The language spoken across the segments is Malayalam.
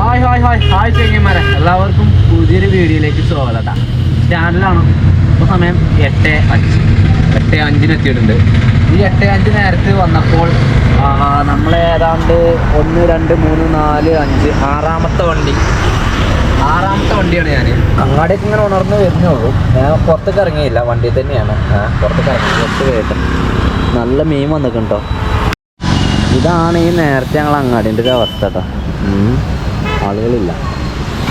ഹായ് ഹായ് ഹായ് ഹായ് ചെങ്ങന്മാരെ. എല്ലാവർക്കും പുതിയൊരു വീഡിയോയിലേക്ക് സ്വാഗതം. സ്റ്റാൻഡിലാണ് ഇപ്പോൾ സമയം എട്ട് അഞ്ച്. എട്ട് അഞ്ചിന് എത്തിയിട്ടുണ്ട്. ഈ എട്ട് അഞ്ച് നേരത്ത് വന്നപ്പോൾ നമ്മൾ ഏതാണ്ട് ഒന്ന് രണ്ട് മൂന്ന് നാല് അഞ്ച് ആറാമത്തെ വണ്ടി. ആറാമത്തെ വണ്ടിയാണ് ഞാൻ അങ്ങാടേക്ക് ഇങ്ങനെ ഉണർന്ന് വരുന്നുള്ളൂ ഞാൻ പുറത്തേക്ക് ഇറങ്ങിയില്ല. വണ്ടി തന്നെയാണ്. പുറത്തേക്ക് ഇറങ്ങി. കുറച്ച് കേട്ട്. നല്ല മീൻ വന്നിട്ടുണ്ടോ ഇതാണ് ഈ നേരത്തെ ഞങ്ങൾ അങ്ങാടിന്റെ ഒരു അവസ്ഥ കേട്ടോ. ആളുകളില്ല.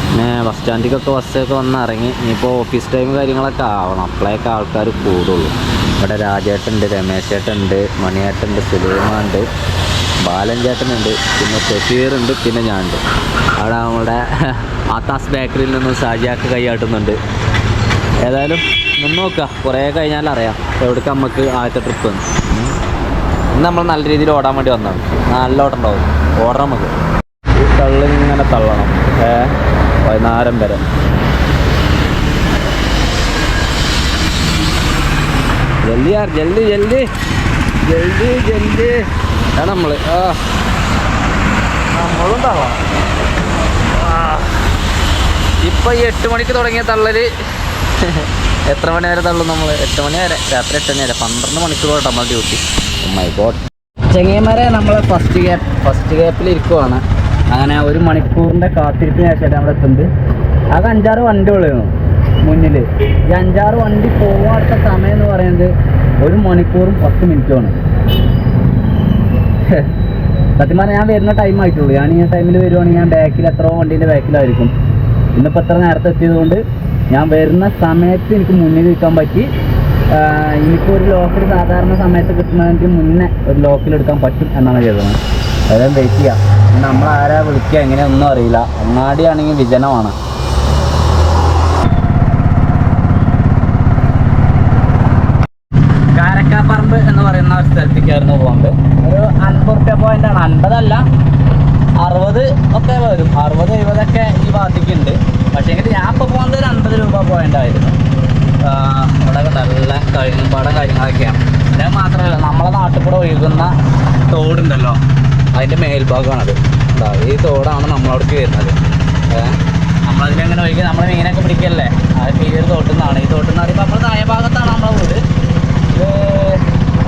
പിന്നെ ബസ് സ്റ്റാൻഡിലേക്കൊക്കെ ബസ്സൊക്കെ വന്ന് ഇറങ്ങി. ഇനിയിപ്പോൾ ഓഫീസ് ടൈം കാര്യങ്ങളൊക്കെ ആവണം. അപ്പോഴേക്ക് ആൾക്കാർ കൂടുള്ളൂ. ഇവിടെ രാജേട്ടുണ്ട് രമേശ് ചേട്ടനുണ്ട് മണിയേട്ടുണ്ട് സുലൈമാണ്ട് ബാലൻ ചേട്ടനുണ്ട് പിന്നെ ഷഫീറുണ്ട് പിന്നെ ഞാനുണ്ട്. അവിടെ നമ്മുടെ ആത്താസ് ബേക്കറിയിൽ നിന്നും സാജിയാക്ക് കൈയാട്ടുന്നുണ്ട് ഏതായാലും നിന്ന് നോക്കുക കുറേ കഴിഞ്ഞാൽ അറിയാം എവിടേക്ക് നമുക്ക് ആദ്യത്തെ ട്രിപ്പ് ഇന്ന് നമ്മൾ നല്ല രീതിയിൽ ഓടാൻ വേണ്ടി വന്നതാണ്. നല്ല ഓട്ടം ഉണ്ടാവും. ഓടണം നമുക്ക്. ഈ തള്ളി ഇങ്ങനെ തള്ളണം. ഏ വൈകുന്നേരം വരെ. ജൽദി യാർ ജൽദി ജൽദി. ജൽദി ജൽദി. ആണ് നമ്മൾ ആ. നമ്മളും തള്ളാം. ഇപ്പൊ ഈ എട്ട് മണിക്ക് തുടങ്ങിയ തള്ളൽ. എത്ര മണി വരെ തള്ളും നമ്മൾ? എട്ട് മണി വരെ. രാത്രി എട്ട് മണി വരെ. പന്ത്രണ്ട് മണിക്കൂർ കേട്ടോ നമ്മൾ ഡ്യൂട്ടി മൈ ഗോഡ് ചെങ്ങന്മാരെ നമ്മൾ ഫസ്റ്റ് ഗ്യാപ്പ് ഫസ്റ്റ് ഗ്യാപ്പിൽ ഇരിക്കുവാണ്. അങ്ങനെ ഒരു മണിക്കൂറിന്റെ കാത്തിരിപ്പിന് ശേഷമായിട്ട് നമ്മൾ എത്തുന്നത്. ആകെ അഞ്ചാറ് വണ്ടി ഉള്ളു മുന്നിൽ. ഈ അഞ്ചാറ് വണ്ടി പോവാത്ത സമയം എന്ന് പറയുന്നത് ഒരു മണിക്കൂറും പത്ത് മിനിറ്റുമാണ്. സത്യം പറഞ്ഞാൽ ഞാൻ വരുന്ന ടൈം ആയിട്ടുള്ളൂ. ഞാൻ ഈ ടൈമിൽ വരുവാണെങ്കിൽ ഞാൻ ബാക്കിൽ എത്രയോ വണ്ടീന്റെ ബാക്കിലായിരിക്കും ഇന്നിപ്പോൾ എത്ര നേരത്തെ എത്തിയതുകൊണ്ട് ഞാൻ വരുന്ന സമയത്ത് എനിക്ക് മുന്നിൽ നിൽക്കാൻ പറ്റി. ഇനിയിപ്പോൾ ഒരു ലോക്കിൽ സാധാരണ സമയത്ത് കിട്ടുന്നതിന് മുന്നേ ഒരു ലോക്കിൽ എടുക്കാൻ പറ്റും എന്നാണ് കരുതുന്നത്. അതായത് വെയിറ്റ് ചെയ്യാം. നമ്മൾ ആരാ വിളിക്കുക എങ്ങനെയൊന്നും അറിയില്ല. അങ്ങാടിയാണെങ്കിൽ വിജനമാണ്. കാരക്കാപ്പറമ്പ് എന്ന് പറയുന്ന ഒരു സ്ഥലത്തേക്കായിരുന്നു പോകുന്നത് ഒരു അൻപത് പോയിന്റ് ആണ്. അൻപതല്ല അറുപത് ഒക്കെ വരും. അറുപത് എഴുപതൊക്കെ ഈ ഭാഗത്തേക്കുണ്ട് പക്ഷേ എങ്കിൽ ഞാൻ ഇപ്പോൾ പോകുന്നത് ഒരു അൻപത് രൂപ പോയിന്റ് ആയിരുന്നു. ആഹ് ഇവിടെ നല്ല പാടം കാര്യങ്ങളൊക്കെയാണ്. അത് മാത്രമല്ല നമ്മളെ നാട്ടിൽ കൂടെ ഒഴുകുന്ന തോടുണ്ടല്ലോ. അതിന്റെ മേൽഭാഗമാണത്. എന്താ ഈ തോടാണ് നമ്മളവിടേക്ക് വരുന്നത്. നമ്മളതിനങ്ങനെ ഒഴുകി നമ്മൾ മീനൊക്കെ പിടിക്കല്ലേ? അത് ഒരു തോട്ടിൽ നിന്നാണ്. ഈ തോട്ടിൽ നിന്ന് പറയുമ്പോൾ നമ്മൾ താഴെ ഭാഗത്താണ് നമ്മളെ വീട്. ഇത്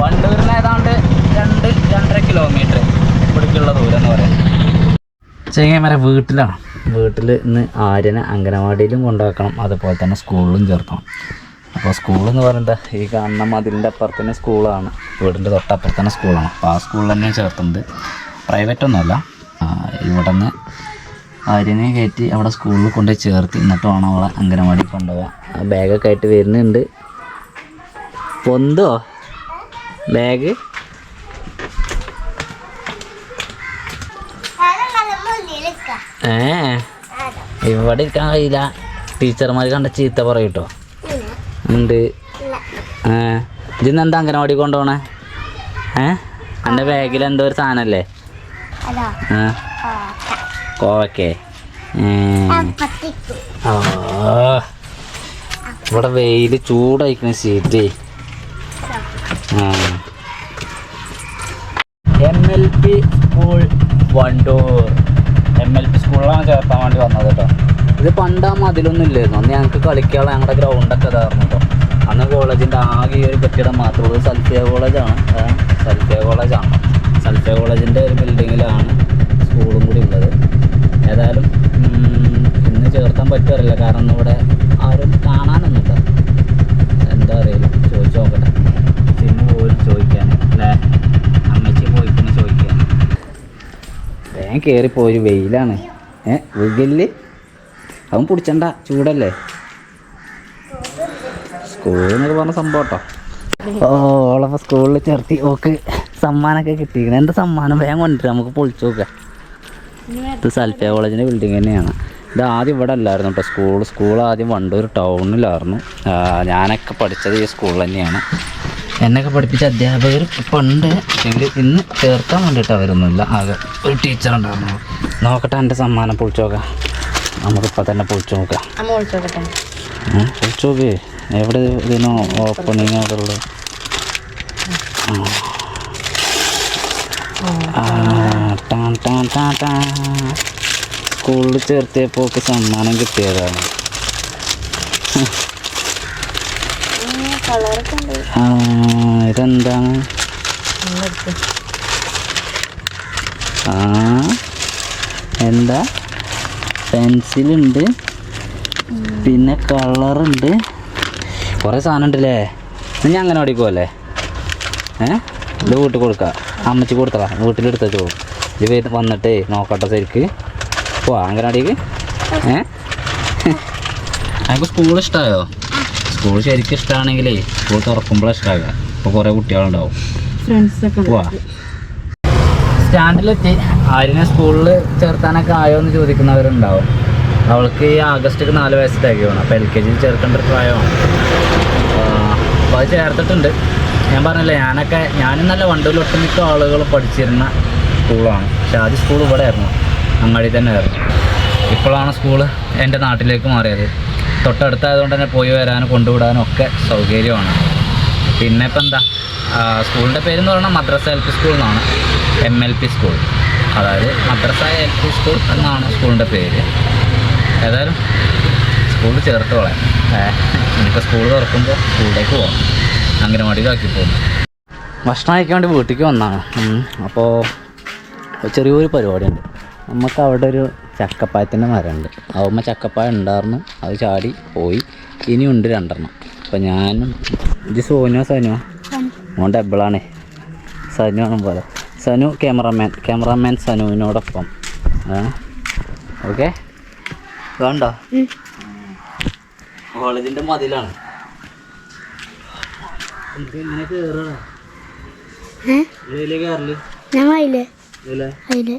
വണ്ടൂരിന് ഏതാണ്ട് രണ്ട് രണ്ടര കിലോമീറ്റർ ഇവിടേക്കുള്ള ദൂരം എന്ന് പറയാം ചെങ്ങമര വീട്ടിലാണ്. വീട്ടിൽ ഇന്ന് ആര്യനെ അംഗനവാടിയിലും കൊണ്ടുവെക്കണം. അതുപോലെ തന്നെ സ്കൂളിലും ചേർക്കണം. അപ്പോൾ സ്കൂൾ എന്ന് പറയുന്നത് ഈ കാണുന്ന മതിലിന്റെ അപ്പുറത്ത് തന്നെ സ്കൂളാണ്. വീടിന്റെ തൊട്ടപ്പുറത്ത് തന്നെ സ്കൂളാണ്. അപ്പോൾ ആ സ്കൂളിൽ തന്നെ ചേർക്കുന്നത് പ്രൈവറ്റ് ഒന്നുമല്ല. ഇവിടെ നിന്ന് ആര്യനെ കയറ്റി അവിടെ സ്കൂളിൽ കൊണ്ട് ചേർത്ത്. എന്നിട്ട് വേണം അവളെ അംഗനവാടി കൊണ്ടുപോകാൻ ആ ബാഗൊക്കെ ആയിട്ട് വരുന്നുണ്ട്. പൊന്തോ? ബാഗ് ഏ? ഇവിടെ ഇരിക്കാൻ കഴിയില്ല. ടീച്ചർമാർ കണ്ട ചീത്ത പറയും പറയൂട്ടോ. ഉണ്ട്. ഏ? ഇതിന്ന് എന്താ അംഗനവാടി കൊണ്ടുപോണേ? ഏ? എന്റെ ബാഗിൽ എന്തോ ഒരു സാധനല്ലേ? ഏ കോവക്കേ ഇവിടെ വെയിൽ ചൂടായിക്കണ seat. M L P school Wandoor. M L P സ്കൂളിലാണ് ചേർത്താൻ വേണ്ടി വന്നത് കേട്ടോ ഇത് പണ്ട് ആ മതിലൊന്നും ഇല്ലായിരുന്നു. അന്ന് ഞങ്ങൾക്ക് കളിക്കാനുള്ള ഞങ്ങളുടെ ഗ്രൗണ്ടൊക്കെ ഇതായിരുന്നു കേട്ടോ അന്ന് കോളേജിന്റെ ആകെ ഈ ഒരു കെട്ടിടം മാത്രമേ ഉള്ളൂ സൽഫിയ കോളേജാണ് സൽഫിയ കോളേജാണ് സൽഫിയ കോളേജിന്റെ ഒരു ബിൽഡിങ്ങിലാണ് സ്കൂളും കൂടി ഉള്ളത്. ഏതായാലും ഇന്ന് ചേർത്താൻ പറ്റുമറിയില്ല കാരണം ഇവിടെ ആരും കാണാനൊന്നുമില്ല. എന്താ അറിയില്ല. ചോദിച്ചു നോക്കട്ടെ. സിമ്മ് പോലും ചോദിക്കാൻ അല്ലേ? അമ്മച്ചി പോയിക്കുന്നു ചോദിക്കാൻ വേഗം കയറിപ്പോയി വെയിലാണ്. ഏ വെയിൽ അവൻ പിടിച്ചണ്ട ചൂടല്ലേ? സ്കൂളിൽ എന്നൊക്കെ പറഞ്ഞ സംഭവം കേട്ടോ. ഓ ഓളപ്പോൾ സ്കൂളിൽ ചേർത്തി. ഓക്ക് സമ്മാനമൊക്കെ കിട്ടിയിരിക്കണം. എന്താ സമ്മാനം? വേഗം കൊണ്ടുവരാം. നമുക്ക് പൊളിച്ചു നോക്കാം. ഇത് സൽഫിയ കോളേജിന്റെ ബിൽഡിംഗ് തന്നെയാണ്. ഇത് ആദ്യം ഇവിടെ അല്ലായിരുന്നു കേട്ടോ സ്കൂൾ സ്കൂൾ ആദ്യം വണ്ടൂർ ടൗണിലായിരുന്നു ഞാനൊക്കെ പഠിച്ചത് ഈ സ്കൂളിൽ തന്നെയാണ്. എന്നൊക്കെ പഠിപ്പിച്ച അധ്യാപകർ പണ്ട് എങ്കിൽ ഇന്ന് ചേർക്കാൻ വേണ്ടിയിട്ട് അവരൊന്നുമില്ല. ആകെ ഒരു ടീച്ചർ ഉണ്ടായിരുന്നു. നോക്കട്ടെ എന്റെ സമ്മാനം പൊളിച്ചു നോക്കാം. നമുക്കിപ്പോൾ തന്നെ പൊളിച്ചു നോക്കാം. പൊളിച്ചു നോക്കേ. എവിടെ ഇതിനോ ഓപ്പണിങ് അവിടെ ഉള്ളത്? ആ. സ്കൂളിൽ ചേർത്തിയപ്പോൾ ഒക്കെ സമ്മാനം കിട്ടിയതാണ്. ഇതെന്താണ്? ആ എന്താ? പെൻസിലുണ്ട്. പിന്നെ കളറുണ്ട്. കുറേ സാധനം ഉണ്ടല്ലേ ഞാൻ അങ്ങനെ ഓടിക്കുമല്ലേ ഏ? ഇത് വീട്ടിൽ കൊടുക്കാം. അമ്മച്ചി കൊടുത്തതാ. വീട്ടിലെടുത്ത പോകും ഇത് വരുന്ന വന്നിട്ടേ നോക്കട്ടെ ശരിക്ക്. പോവാ അങ്കനവാടിക്ക് ഏ? എനിക്ക് സ്കൂൾ ഇഷ്ടമായോ സ്കൂൾ ശരിക്കും ഇഷ്ടമാണെങ്കിലേ സ്കൂൾ തുറക്കുമ്പോഴാണ് ഇഷ്ടമാകുക ഇപ്പോൾ കുറേ കുട്ടികളുണ്ടാവും. പോവാ. സ്റ്റാൻഡിലെത്തി. ആര്യനെ സ്കൂളിൽ ചേർത്താനൊക്കെ ആയോ എന്ന് ചോദിക്കുന്നവരുണ്ടാവും. അവൾക്ക് ഈ ആഗസ്റ്റ് നാല് വയസ്സ് തികയാണ് അപ്പോൾ എൽ കെ ജിയിൽ ചേർക്കേണ്ട ഒരു പ്രായമാണ് അപ്പോൾ അത് ചേർത്തിട്ടുണ്ട്. ഞാൻ പറഞ്ഞില്ല ഞാനൊക്കെ ഞാനും നല്ല വണ്ടൂരിൽ ഒട്ടുമിക്ക ആളുകൾ പഠിച്ചിരുന്ന സ്കൂളാണ്. പക്ഷെ ആദ്യം സ്കൂൾ ഇവിടെ ആയിരുന്നു അങ്ങാടി തന്നെ ആയിരുന്നു ഇപ്പോഴാണ് സ്കൂൾ എന്റെ നാട്ടിലേക്ക് മാറിയത്. തൊട്ടടുത്തായതുകൊണ്ട് തന്നെ പോയി വരാനും കൊണ്ടുവിടാനും ഒക്കെ സൗകര്യമാണ്. പിന്നെ ഇപ്പം എന്താ സ്കൂളിന്റെ പേരെന്ന് പറഞ്ഞാൽ മദ്രസ എൽ പി സ്കൂൾ എന്നാണ്. M L P school. അതായത് മദ്രസ എൽ പി സ്കൂൾ എന്നാണ് സ്കൂളിന്റെ പേര്. ഏതായാലും സ്കൂളിൽ ചേർത്ത് കളയാം ഇനിയിപ്പോൾ സ്കൂൾ തുറക്കുമ്പോൾ സ്കൂളിലേക്ക് പോകാം അംഗനവാടിയിലാക്കി പോകുന്നു. ഭക്ഷണം കഴിക്കാൻ വേണ്ടി വീട്ടിലേക്ക് വന്നാണ്. അപ്പോൾ ചെറിയൊരു പരിപാടിയുണ്ട്. നമുക്ക് അവിടെ ഒരു ചക്കപ്പായത്തിന്റെ മരമുണ്ട്. അവമ്മ ചക്കപ്പായ ഉണ്ടായിരുന്നു അത് ചാടി പോയി. ഇനിയുണ്ട് രണ്ടെണ്ണം. അപ്പോൾ ഞാനും ഇത് സോനുവോ സനുവോ? മോൻ ഡബിളാണേ സനു ആണ് പോലെ. സനു ക്യാമറമാൻ ക്യാമറമാൻ സനുവിനോടൊപ്പം. ഓക്കെ? വേണ്ടോ കോളേജിന്റെ മതിലാണ്. ഞാൻ അതിൽ അതിൽ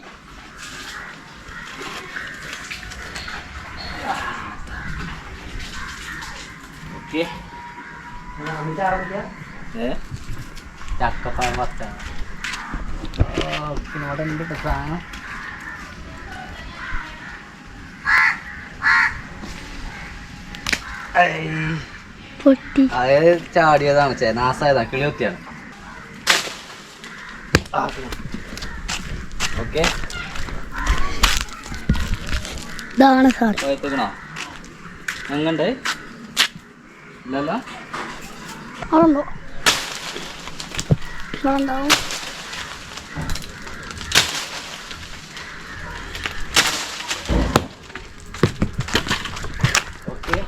ചക്കപ്പഴം പത്താണ് അവിടെ ഉണ്ട് സാധനം. പൊട്ടി. അതായത് ചാടിയതാണ് ചേ നാസായതാണ് കിളി കുത്തിയാണ് ഓക്കെ. ഇതാണ് സാർ. പോയത്തേക്കണോ? എങ്ങണ്ട്? ഇല്ലല്ലോ? ഇവിടെ ഉണ്ടാവും ഓക്കെ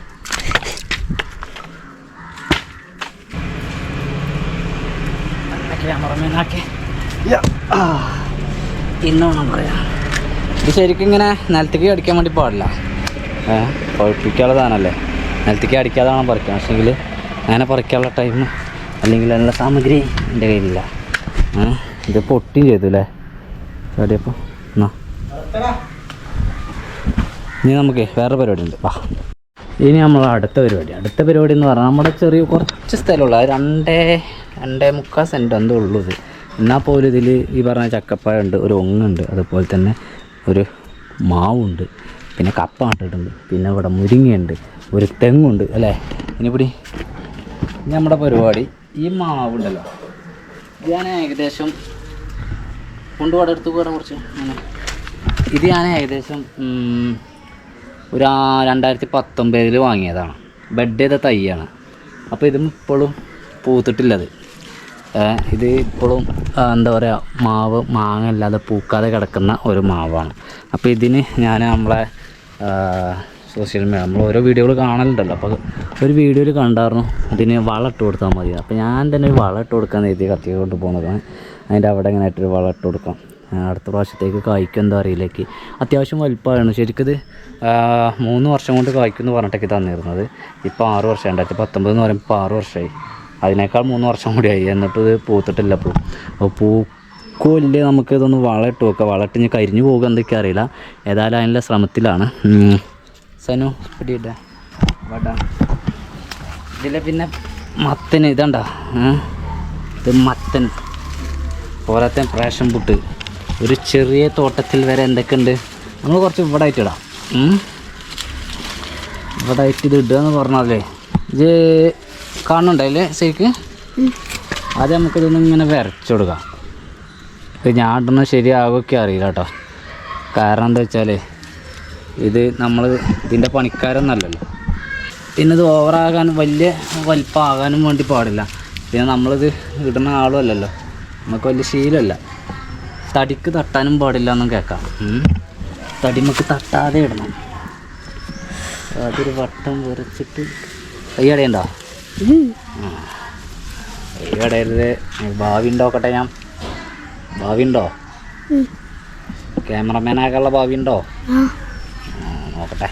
ക്യാമറമാനാക്കെ ഇന്നോണം പറയാം. ഇത് ശരിക്കും ഇങ്ങനെ നിലത്തേക്ക് അടിക്കാൻ വേണ്ടി പാടില്ല. ഏ പഴുപ്പിക്കാനുള്ള സാധനമല്ലേ നിലത്തേക്ക് അടിക്കാതാണ് പറിക്കുക പക്ഷേങ്കിൽ അങ്ങനെ പറിക്കാനുള്ള ടൈം അല്ലെങ്കിൽ അതിനുള്ള സാമഗ്രി എന്റെ കയ്യിലില്ല. ഇത് പൊട്ടിയും ചെയ്തു അല്ലേ ചാടിയപ്പോൾ എന്നാ? ഇനി നമുക്ക് വേറെ പരിപാടി ഉണ്ട് വാ. ഇനി നമ്മൾ അടുത്ത പരിപാടി. അടുത്ത പരിപാടി എന്ന് പറഞ്ഞാൽ നമ്മുടെ ചെറിയ കുറച്ച് സ്ഥലമുള്ള. രണ്ടേ രണ്ടേ മുക്കാൽ സെന്റ് എന്തോ ഇത്. എന്നാൽ പോലും ഇതിൽ ഈ പറഞ്ഞ ചക്കപ്പായ ഉണ്ട് ഒരു ഒങ്ങുണ്ട് അതുപോലെ തന്നെ ഒരു മാവുണ്ട് പിന്നെ കപ്പ നട്ടിട്ടുണ്ട് പിന്നെ ഇവിടെ മുരിങ്ങയുണ്ട് ഒരു തെങ്ങുണ്ട് അല്ലേ? ഇനിപ്പിടി ഇനി നമ്മുടെ പരിപാടി ഈ മാവുണ്ടല്ലോ. ഞാൻ ഏകദേശം കൊണ്ടുപോടെ എടുത്തു പോകാൻ കുറച്ച്. ഇത് ഞാൻ ഏകദേശം ഒരു രണ്ടായിരത്തി പത്തൊമ്പതിൽ വാങ്ങിയതാണ്. ബെഡ് ചെയ്ത തൈയാണ്. അപ്പോൾ ഇതും ഇപ്പോഴും പൂത്തിട്ടില്ലത്. ഇത് ഇപ്പോഴും എന്താ പറയുക മാവ് മാങ്ങ അല്ലാതെ പൂക്കാതെ കിടക്കുന്ന ഒരു മാവാണ്. അപ്പോൾ ഇതിന് ഞാൻ നമ്മളെ സോഷ്യൽ മീഡിയ നമ്മൾ ഓരോ വീഡിയോകൾ കാണലുണ്ടല്ലോ. അപ്പോൾ ഒരു വീഡിയോയിൽ കണ്ടായിരുന്നു ഇതിന് വളം ഇട്ട് കൊടുത്താൽ മതി. അപ്പോൾ ഞാൻ തന്നെ ഒരു വളം ഇട്ട് കൊടുക്കാൻ എഴുതി കത്തി കൊണ്ട് പോകുന്നതാണ് അതിന്റെ അവിടെ ഇങ്ങനെ ആയിട്ടൊരു വളം ഇട്ട് കൊടുക്കാം. അടുത്ത പ്രാവശ്യത്തേക്ക് കായ്ക്കും എന്താ അറിയില്ലേക്ക് അത്യാവശ്യം വലിപ്പമാണ്. ശരിക്കും ഇത് മൂന്ന് വർഷം കൊണ്ട് കായ്ക്കും എന്ന് പറഞ്ഞിട്ടൊക്കെ തന്നിരുന്നത്. ഇപ്പോൾ ആറ് വർഷം രണ്ടായിരത്തി പത്തൊമ്പത് എന്ന് പറയുമ്പോൾ ആറ് വർഷമായി അതിനേക്കാൾ മൂന്ന് വർഷം കൂടിയായി. എന്നിട്ട് ഇത് പൂത്തിട്ടില്ല അപ്പോൾ അപ്പോൾ പൂക്കോലില്ലേ നമുക്ക് ഇതൊന്ന് വളമിട്ട് വെക്കുക വളമിട്ട് ഇനി കരിഞ്ഞു പോകുക എന്തൊക്കെ അറിയില്ല. ഏതായാലും അതിനുള്ള ശ്രമത്തിലാണ്. സനു പിടിയിട്ട. വട. ഇതിൽ പിന്നെ മത്തന് ഇതണ്ട? ഇത് മത്തൻ. പോലത്തെ പ്രാഷൻ പുട്ട്. ഒരു ചെറിയ തോട്ടത്തിൽ വരെ എന്തൊക്കെയുണ്ട്? നമ്മൾ കുറച്ച് ഇവിടെ ആയിട്ടിടാം ഇവിടെ ആയിട്ട് ഇത് ഇടുക എന്ന് പറഞ്ഞാലേ ഇത് കാണുന്നുണ്ടല്ലേ ശരിക്ക്? ആദ്യം നമുക്കിതൊന്നും ഇങ്ങനെ വരച്ചു കൊടുക്കാം. ഇത് ഞാൻ ഇടുന്നത് ശരിയാകുമൊക്കെ അറിയില്ല കേട്ടോ. കാരണം എന്താ വെച്ചാൽ ഇത് നമ്മൾ ഇതിന്റെ പണിക്കാരൊന്നല്ലല്ലോ. പിന്നെ ഇത് ഓവറാകാൻ വലിയ വലിപ്പമാകാനും വേണ്ടി പാടില്ല. പിന്നെ നമ്മളിത് ഇടുന്ന ആളും അല്ലല്ലോ നമുക്ക് വലിയ ശീലമല്ല. തടിക്ക് തട്ടാനും പാടില്ല എന്നും കേൾക്കാം. തടി തടിമക്ക് തട്ടാതെ ഇടണം. അതൊരു വട്ടം വരച്ചിട്ട് കൈ അടയണ്ടോ? അടയരുത് ഭാവി ഉണ്ടോക്കട്ടെ ഞാൻ? ഭാവി ഉണ്ടോ ക്യാമറമാൻ ക്യാമറമാനാകാനുള്ള ഭാവി ഉണ്ടോ നോക്കട്ടെ.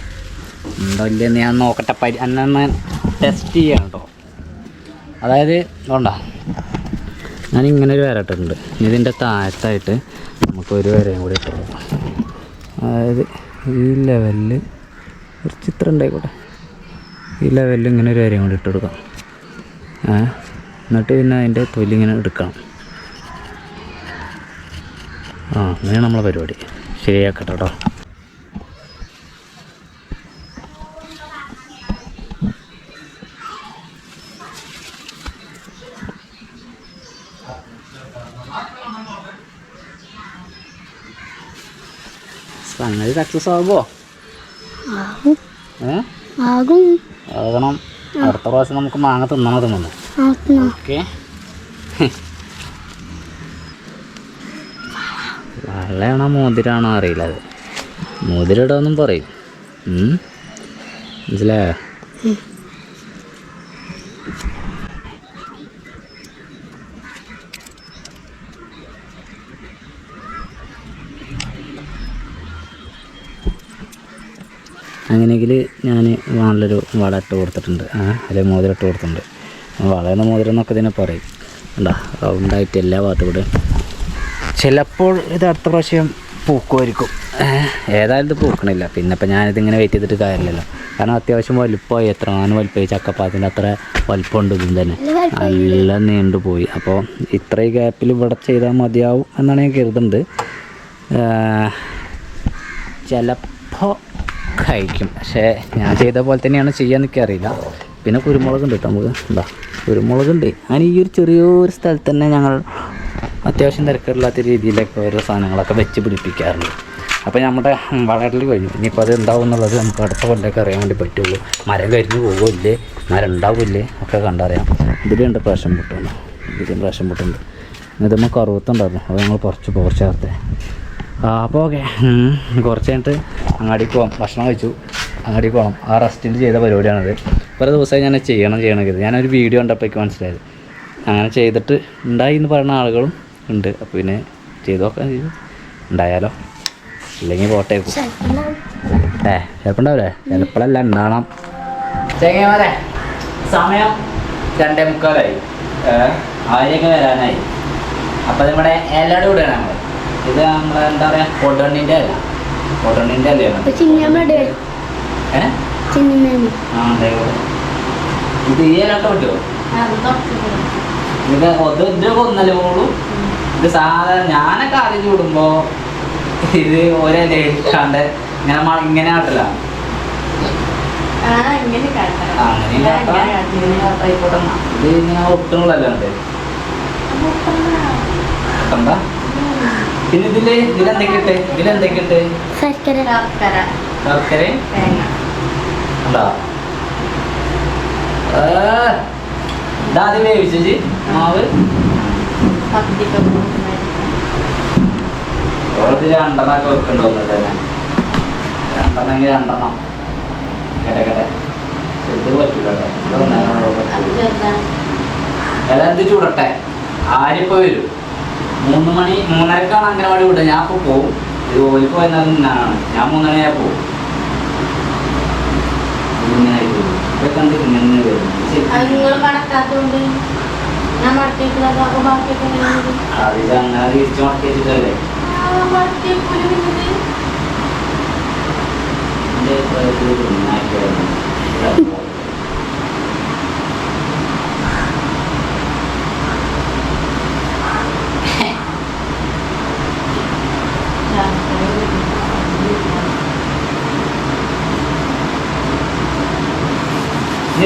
ഉണ്ടോ ഇല്ലെന്ന് ഞാൻ നോക്കട്ടെ. പരി ടെസ്റ്റ് ചെയ്യണം കേട്ടോ അതായത് കൊണ്ടാ ഞാൻ ഇങ്ങനെ ഒരു വര ഇട്ടിട്ടുണ്ട് ഇനി ഇതിന്റെ താഴത്തായിട്ട് നമുക്ക് ഒരു വരയും കൂടി ഇട്ടുള്ളൂ അതായത് ഈ ലെവലിൽ ഒരു ചിത്രം ഉണ്ടായിക്കോട്ടെ. ഈ ലെവലിൽ ഇങ്ങനെ ഒരു വരയും കൂടി ഇട്ട് കൊടുക്കാം. ഏ എന്നിട്ട് പിന്നെ അതിന്റെ തൊലിങ്ങനെ എടുക്കണം. ആ അങ്ങനെയാണ് നമ്മളെ പരിപാടി. ശരിയാക്കട്ടെ കേട്ടോ സംഗതി സക്സസ് ആകുമോ ആകും. ആകണം. അടുത്ത പ്രാവശ്യം നമുക്ക് മാങ്ങ തിന്നണം തിന്നു. ഓക്കെ. വെള്ളയാണോ മോതിരാണോ അറിയില്ല അത്. മോതിരിടാന്നും പറയും. മനസ്സിലായോ? അങ്ങനെയെങ്കിൽ ഞാൻ നല്ലൊരു വള ഇട്ട് കൊടുത്തിട്ടുണ്ട്. അല്ലെങ്കിൽ മോതിരം ഇട്ട് കൊടുത്തിട്ടുണ്ട്. വളയെന്ന മോതിരം എന്നൊക്കെ ഇതിനെ പറയും. എന്താ റൗണ്ടായിട്ട് എല്ലാ ഭാഗത്തും കൂടെ ചിലപ്പോൾ ഇത് അടുത്ത പ്രാവശ്യം പൂക്കുമായിരിക്കും. ഏതായാലും ഇത് പൂക്കണില്ല. പിന്നെ ഇപ്പം ഞാനിതിങ്ങനെ വെയിറ്റ് ചെയ്തിട്ട് കാര്യമില്ലല്ലോ. കാരണം അത്യാവശ്യം വലുപ്പമായി. എത്ര ആന വലുപ്പമായി ചക്കപ്പാത്തിന്റെ അത്ര വലുപ്പമുണ്ട് ഇതും തന്നെ. നല്ല നീണ്ടുപോയി അപ്പോൾ ഇത്രയും ഗ്യാപ്പിൽ ഇവിടെ ചെയ്താൽ മതിയാവും എന്നാണ് ഞാൻ കരുതുന്നത്. ചിലപ്പോൾ കഴിക്കും. പക്ഷേ ഞാൻ ചെയ്ത പോലെ തന്നെയാണ് ചെയ്യാൻ നിൽക്കറിയില്ല പിന്നെ കുരുമുളക് ഉണ്ട് കേട്ടോ നമുക്ക്. എന്താ കുരുമുളകുണ്ട്. അങ്ങനെ ഈ ഒരു ചെറിയൊരു സ്ഥലത്ത് തന്നെ ഞങ്ങൾ അത്യാവശ്യം തിരക്കില്ലാത്ത രീതിയിലൊക്കെ ഓരോ സാധനങ്ങളൊക്കെ വെച്ച് പിടിപ്പിക്കാറുണ്ട്. അപ്പോൾ നമ്മുടെ വളരൽ കഴിഞ്ഞു. ഇനിയിപ്പോൾ അത് ഉണ്ടാവും എന്നുള്ളത് നമുക്ക് അടുത്ത കൊല്ലമൊക്കെ അറിയാൻ വേണ്ടി പറ്റുള്ളൂ. മരം കരിഞ്ഞു പോകുമോ ഇല്ലേ മരം ഉണ്ടാവില്ലേ ഒക്കെ കണ്ടറിയാം. ഇതിലുണ്ട് പ്രാവശ്യം പൊട്ടുണ്ട് ഇതിലും പ്രാവശ്യം പൊട്ടുണ്ട് ഇത് നമുക്ക് അറുപത്തുണ്ടായിരുന്നു. അത് ഞങ്ങൾ കുറച്ച് പോർച്ചേർത്തേ അപ്പോൾ ഓക്കെ. കുറച്ച് കഴിഞ്ഞിട്ട് അങ്ങാടി പോകാം ഭക്ഷണം കഴിച്ചു. അങ്ങാടി പോകണം ആ റെസ്റ്റിൽ ചെയ്ത പരിപാടിയാണത്. കുറേ ദിവസമായി ഞാൻ ചെയ്യണം ചെയ്യണമെങ്കിൽ ഞാനൊരു വീഡിയോ കണ്ടപ്പോഴേക്ക് മനസ്സിലായത്. അങ്ങനെ ചെയ്തിട്ട് ഉണ്ടായി എന്ന് പറയുന്ന ആളുകളും ഉണ്ട്. അപ്പോൾ പിന്നെ ചെയ്തു നോക്കാൻ ചെയ്തു ഉണ്ടായാലോ? ഇല്ലെങ്കിൽ പോട്ടെ. ഏ ചിലപ്പോണ്ടാവില്ലേ? ചിലപ്പോഴല്ല ഉണ്ടാവണം ചെങ്ങന്മാരെ സമയം രണ്ടേ മുക്കാലായി. ആയിരൊക്കെ വരാനായി. അപ്പോൾ നമ്മുടെ എല്ലാവരും കൂടെയാണ് നമ്മൾ ഇത് നമ്മളെ എന്താ പറയാ കൊടണ്ണിന്റെ അല്ല. കൊടണ്ണിന്റെ അല്ലേ ഇത്? ഈ ഇലൊക്കെ പറ്റുമോ ഇത് ഇതിലൊക്കെ ഒന്നല്ലേ പോകുള്ളൂ ഇത് സാധാരണ ഞാനൊക്കെ ആദ്യം ചൂടുമ്പോ ഇത് ഒരേ കണ്ട് ഇങ്ങനെ ഇങ്ങനെ എന്നാ. ഇത് ഇങ്ങനെ ഒട്ടുകളല്ല ഉണ്ട് ഒട്ടണ്ട പിന്നെ ഇതിൽ ഇതിലെന്തൊക്കെ ഇട്ട് ഇതിലെന്തൊക്കെ ഇട്ട് ശർക്കര. ശർക്കര ഉണ്ടോ? ഇതാദ്യം വേവിച്ചേച്ചി മാവ്. ഓളത് രണ്ടെണ്ണൊക്കെ വെക്കണ്ടോ തന്നെ രണ്ടെണ്ണെങ്കിൽ രണ്ടെണ്ണം. കേട്ടെ കേട്ടെ ഇത് പറ്റൂല? കേട്ടോ ഇത് ചൂടട്ടെ? ആരിപ്പോ വരും? മൂന്ന് മണി മൂന്നരക്കാണ് അംഗനവാടി വിട്ടത് ഞാൻ ഇപ്പോൾ പോവും ഇത് ഓലിക്ക് വന്നാൽ ഞാനാണ് ഞാൻ മൂന്നരയാ ആയിട്ട് വരും. ഇതൊക്കെ കണ്ട് ഇങ്ങനെ വരും ശരി. നിങ്ങൾ മടക്കാത്തോണ്ട് ഞാൻ മടക്കിയിട്ടുള്ളതൊക്കെ ബാക്കിയൊക്കെ എങ്ങനെയുണ്ട്? അത് ഇത് അങ്ങനെ തിരിച്ചു മടക്കി വെച്ചിട്ടല്ലേ ആ, മടക്കിയപ്പോഴും ഇങ്ങനെ എന്റെ പ്രായത്തിൽ ഇത് നന്നാക്കിയായിരുന്നു.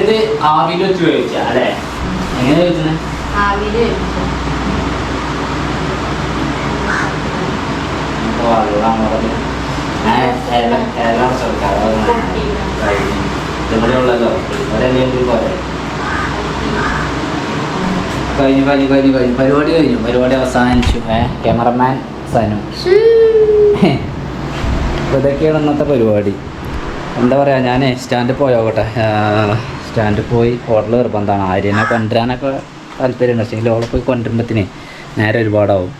ഇത് ആവിയിൽ വെച്ച് വേവിച്ച അല്ലേ? എങ്ങനെ വേവിച്ചത് കഴിഞ്ഞു കഴിഞ്ഞു കഴിഞ്ഞു കഴിഞ്ഞു. പരിപാടി കഴിഞ്ഞു. പരിപാടി അവസാനിച്ചു. ഏ ക്യാമറമാൻ സനു. ഇതൊക്കെയാണ് ഇന്നത്തെ പരിപാടി. എന്താ പറയുക ഞാൻ സ്റ്റാൻഡിൽ പോയോട്ടെ. സ്റ്റാൻഡിൽ പോയി ഹോട്ടൽ നിർബന്ധമാണ്. ആര്യനെ കൊണ്ടുവരാനൊക്കെ താല്പര്യമുണ്ട്. പക്ഷേ ഓളെ പോയി കൊണ്ടുവരുമ്പത്തിന് നേരെ ഒരുപാടാവും.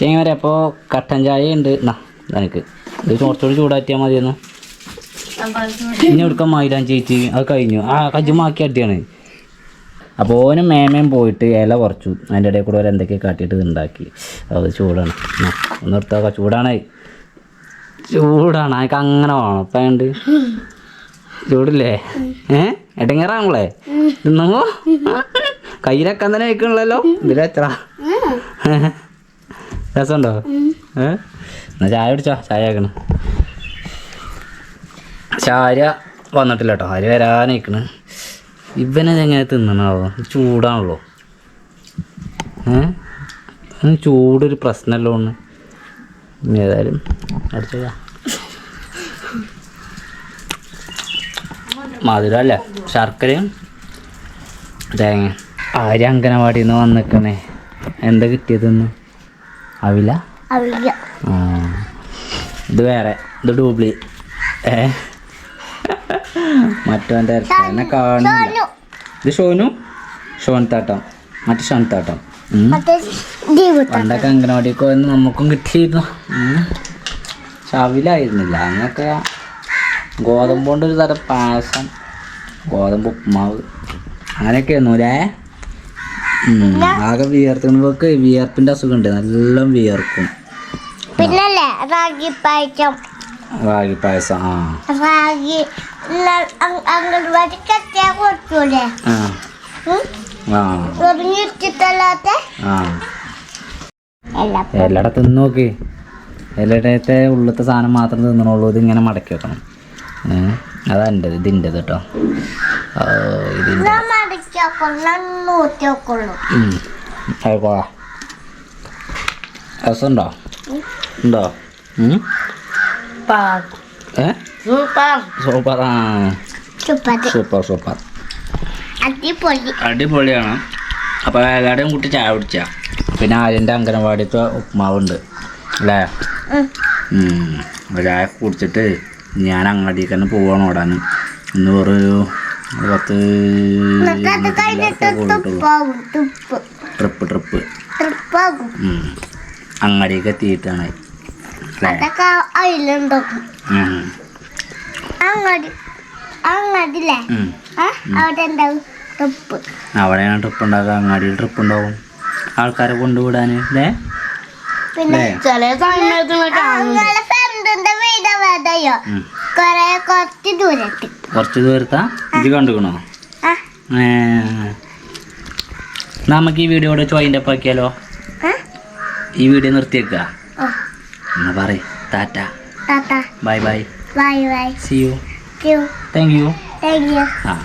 ചേങ്ങ അപ്പോൾ കട്ടൻ ചായ ഉണ്ട്. എന്നാ എനിക്ക് ഇത് കുറച്ചുകൂടി ചൂടാറ്റിയാൽ മതിയെന്ന്. ഇനി എടുക്കാൻ മൈലാൻ ചേച്ചി. അത് കഴിഞ്ഞു. ആ കജ്ജുമാക്കി അടിയാണ്. അപ്പോൾ ഓനും മേമയും പോയിട്ട് ഇല കുറച്ചു അതിന്റെ ഇടയിൽ കൂടെ എന്തൊക്കെ കാട്ടിയിട്ട് ഉണ്ടാക്കി. അത് ചൂടാണ്. ഒന്ന് നിർത്താക്കാം ചൂടാണ്. ചൂടാണ്. അതൊക്കെ അങ്ങനെ വേണം. അപ്പം ഉണ്ട് ചൂടില്ലേ? ഏ? എടങ്ങേറാണല്ലേ തിന്നോ കയ്യിലൊക്കെ തന്നെ വെക്കണല്ലോ ഇതിലെ എത്ര? രസമുണ്ടോ? ഏ? എന്നാ ചായ കുടിച്ചോ? ചായ ആക്കണം ചായ വന്നിട്ടില്ല കേട്ടോ ആര് വരാനേക്കണ് ഇവനെ എങ്ങനെ തിന്നണാവോ? ചൂടാണല്ലോ. ഏ? ചൂടൊരു പ്രശ്നമല്ലോ ഒന്ന് ഏതായാലും അടിച്ചതാ മധുരം അല്ല? ശർക്കരയും തേങ്ങ. ആര് അങ്കനവാടിയിൽ നിന്ന് വന്നിക്കണേ? എന്താ കിട്ടിയതെന്ന് അവില? ഇത് വേറെ ഇത് ഡൂബ്ലി. ഏ? മറ്റവന്റെ എന്നെ കാണുന്നില്ല ഇത് ഷോനു? ഷോൻ താട്ടം മറ്റേ ഷോൻ താട്ടം പണ്ടൊക്കെ അംഗനവാടിക്ക് പോയെന്ന് നമുക്കും കിട്ടിയിരുന്നു. ഉം. ചവിലായിരുന്നില്ല അന്നൊക്കെ ഗോതമ്പ് കൊണ്ട് ഒരു തരം പായസം. ഗോതമ്പ് ഉപ്പുമാവ് അങ്ങനെയൊക്കെ ആയിരുന്നു അല്ലേ. ആകെ വിയർത്തുമ്പോക്ക് വിയർപ്പിന്റെ അസുഖമുണ്ട്. നല്ല വിയർക്കും. പിന്നെ റാഗി പായസം. റാഗി പായസം ആ. റാഗി എല്ലായിടത്തും നോക്കി. എല്ലായിടത്തെ ഉള്ളത്തെ സാധനം മാത്രം തിന്നണുള്ളൂ. ഇതിങ്ങനെ മടക്കി വെക്കണം. അതാ എന്റെ ഇതിന്റെ കേട്ടോ. ഇതിന്റെ. ആയിക്കോളാ രസമുണ്ടോ? ഉണ്ടോ? സൂപ്പർ. ആ. സൂപ്പർ. സൂപ്പർ അടിപൊളി. അടിപൊളിയാണ്. അപ്പോൾ എല്ലാവരുടെയും കുട്ടി ചായ പിടിച്ച പിന്നെ ആര്യന്റെ അംഗനവാടിക്ക് ഉപ്മാവുണ്ട് അല്ലേ? ചായ കുടിച്ചിട്ട് ഞാൻ അങ്ങാടിക്ക് തന്നെ പോവാണ് ഓടാൻ ഇന്ന് ഒരു പത്ത് കഴിഞ്ഞിട്ട് തുപ്പാവും തുപ്പ് ട്രിപ്പ്. ട്രിപ്പ്. അങ്ങാടിക്ക് എത്തിയിട്ടാണ്. അവിടെയാണ് ട്രിപ്പ് ഉണ്ടാക്കുക അങ്ങാടിയിൽ ട്രിപ്പ് ഉണ്ടാവും. ആൾക്കാരെ കൊണ്ടുവിടാൻ അല്ലേ? ചില സമയത്ത് കൊറേ കുറച്ച് ദൂരത്ത്. കുറച്ച് ദൂരത്താ? ഇത് കണ്ടുക്കണോ. നമുക്ക് ഈ വീഡിയോ കൂടെ ചോയിന്റെ ഒപ്പം ആക്കിയാലോ? ഈ വീഡിയോ നിർത്തിയേക്ക? എന്നാ പറയ്. Tata. Tata. Bye bye. Bye bye. See you thank you thank you ആ.